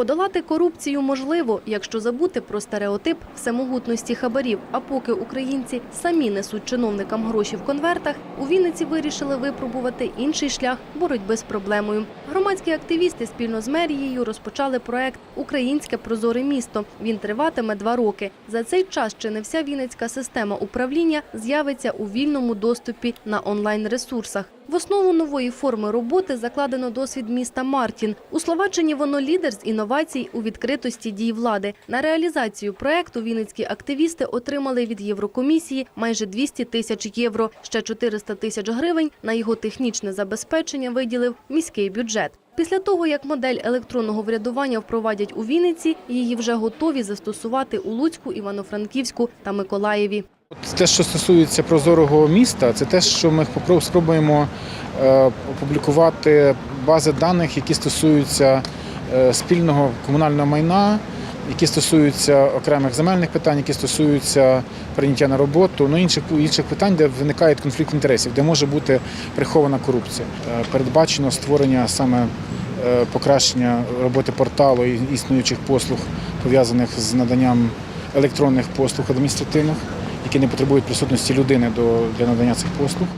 Подолати корупцію можливо, якщо забути про стереотип всемогутності хабарів. А поки українці самі несуть чиновникам гроші в конвертах, у Вінниці вирішили випробувати інший шлях боротьби з проблемою. Громадські активісти спільно з мерією розпочали проект Українське прозоре місто. Він триватиме два роки. За цей час чи не вся вінницька система управління з'явиться у вільному доступі на онлайн-ресурсах. В основу нової форми роботи закладено досвід міста Мартін. У Словаччині воно лідер з інновацій у відкритості дій влади. На реалізацію проекту вінницькі активісти отримали від Єврокомісії майже 200 тисяч євро. Ще 400 тисяч гривень на його технічне забезпечення виділив міський бюджет. Після того, як модель електронного врядування впровадять у Вінниці, її вже готові застосувати у Луцьку, Івано-Франківську та Миколаєві. Те, що стосується прозорого міста, це те, що ми спробуємо е, опублікувати бази даних, які стосуються е, спільного комунального майна, які стосуються окремих земельних питань, які стосуються прийняття на роботу, ну інших інших питань, де виникає конфлікт інтересів, де може бути прихована корупція. Е, Передбачено створення саме покращення роботи порталу і існуючих послуг пов'язаних з наданням електронних послуг адміністративних, які не потребують присутності людини до для надання цих послуг.